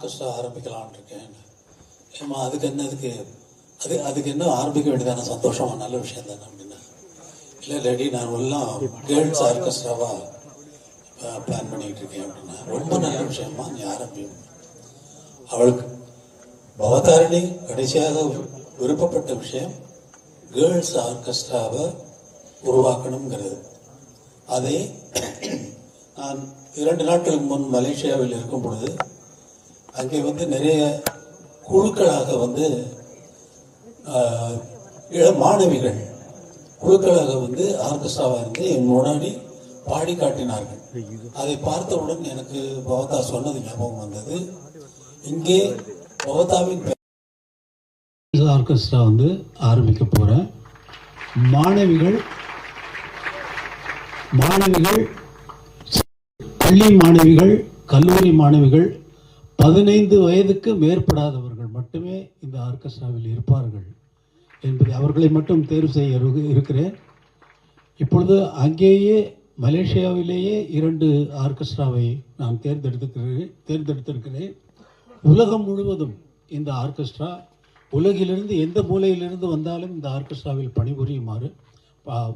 Orchestra ஆரம்பிக்கலாம்னு இருக்கேன். ஏமா அதுக்கு என்ன அதுக்கு அது அதுக்கு என்ன ஆரம்பிக்க வேண்டியதான? சந்தோஷமா நல்ல விஷயம் தானே அப்படின்னா. இல்லை லேடி நான் எல்லாம் கேர்ள்ஸ் ஆர்கெஸ்ட்ராவா பிளான் பண்ணிட்டு இருக்கேன் அப்படின்னா ரொம்ப நல்ல விஷயமா நீ ஆரம்பியும் அவளுக்கு பவதாரிணி கடைசியாக விருப்பப்பட்ட விஷயம் கேர்ள்ஸ் ஆர்கெஸ்ட்ராவை உருவாக்கணுங்கிறது. அதை நான் இரண்டு நாட்களுக்கு முன் மலேசியாவில் இருக்கும் பொழுது அங்கே வந்து நிறைய குழுக்களாக வந்து ஆஹ், மாணவிகள் குழுக்களாக வந்து ஆர்கெஸ்ட்ராவாக இருந்து என் முன்னாடி பாடி காட்டினார்கள். அதை பார்த்தவுடன் எனக்கு பவதா சொன்னது ஞாபகம் வந்தது. இங்கே பவதாவின் ஆர்கெஸ்ட்ரா வந்து ஆரம்பிக்க போகிறேன் மாணவிகள் மாணவிகள் பள்ளி மாணவிகள் கல்லூரி மாணவிகள் பதினைந்து வயதுக்கு மேற்படாதவர்கள் மட்டுமே இந்த ஆர்கெஸ்ட்ராவில் இருப்பார்கள் என்பதை அவர்களை மட்டும் தேர்வு செய்ய இருக்கிறேன். இப்பொழுது அங்கேயே மலேசியாவிலேயே இரண்டு ஆர்கெஸ்ட்ராவை நான் தேர்ந்தெடுத்துக்கிறேன் தேர்ந்தெடுத்திருக்கிறேன். உலகம் முழுவதும் இந்த ஆர்கெஸ்ட்ரா உலகிலிருந்து எந்த மூலையிலிருந்து வந்தாலும் இந்த ஆர்கெஸ்ட்ராவில் பணிபுரியுமாறு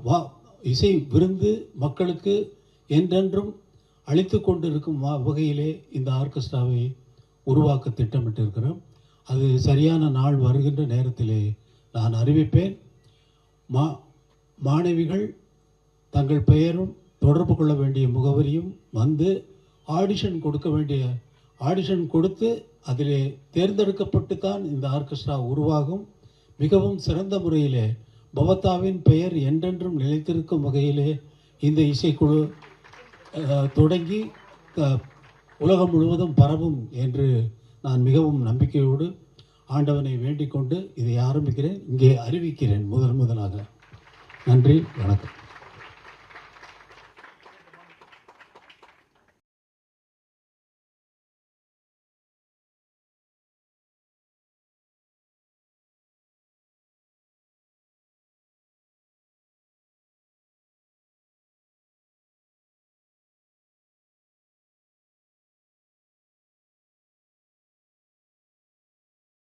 வா- இசை விருந்து மக்களுக்கு என்றென்றும் அழித்து கொண்டிருக்கும் வகையிலே இந்த ஆர்கெஸ்ட்ராவை உருவாக்க திட்டமிட்டிருக்கிறோம். அது சரியான நாள் வருகின்ற நேரத்திலே நான் அறிவிப்பேன். மா மாணவிகள் தங்கள் பெயரும் தொடர்பு கொள்ள வேண்டிய முகவரியும் வந்து ஆடிஷன் கொடுக்க வேண்டிய ஆடிஷன் கொடுத்து அதிலே தேர்ந்தெடுக்கப்பட்டு தான் இந்த ஆர்கெஸ்ட்ரா உருவாகும். மிகவும் சிறந்த முறையிலே பவத்தாவின் பெயர் என்றென்றும் நிலைத்திருக்கும் வகையிலே இந்த இசைக்குழு தொடங்கி உலகம் முழுவதும் பரவும் என்று நான் மிகவும் நம்பிக்கையோடு ஆண்டவனை வேண்டிக் கொண்டு இதை ஆரம்பிக்கிறேன் இங்கே அறிவிக்கிறேன் முதன் முதலாக. நன்றி வணக்கம்.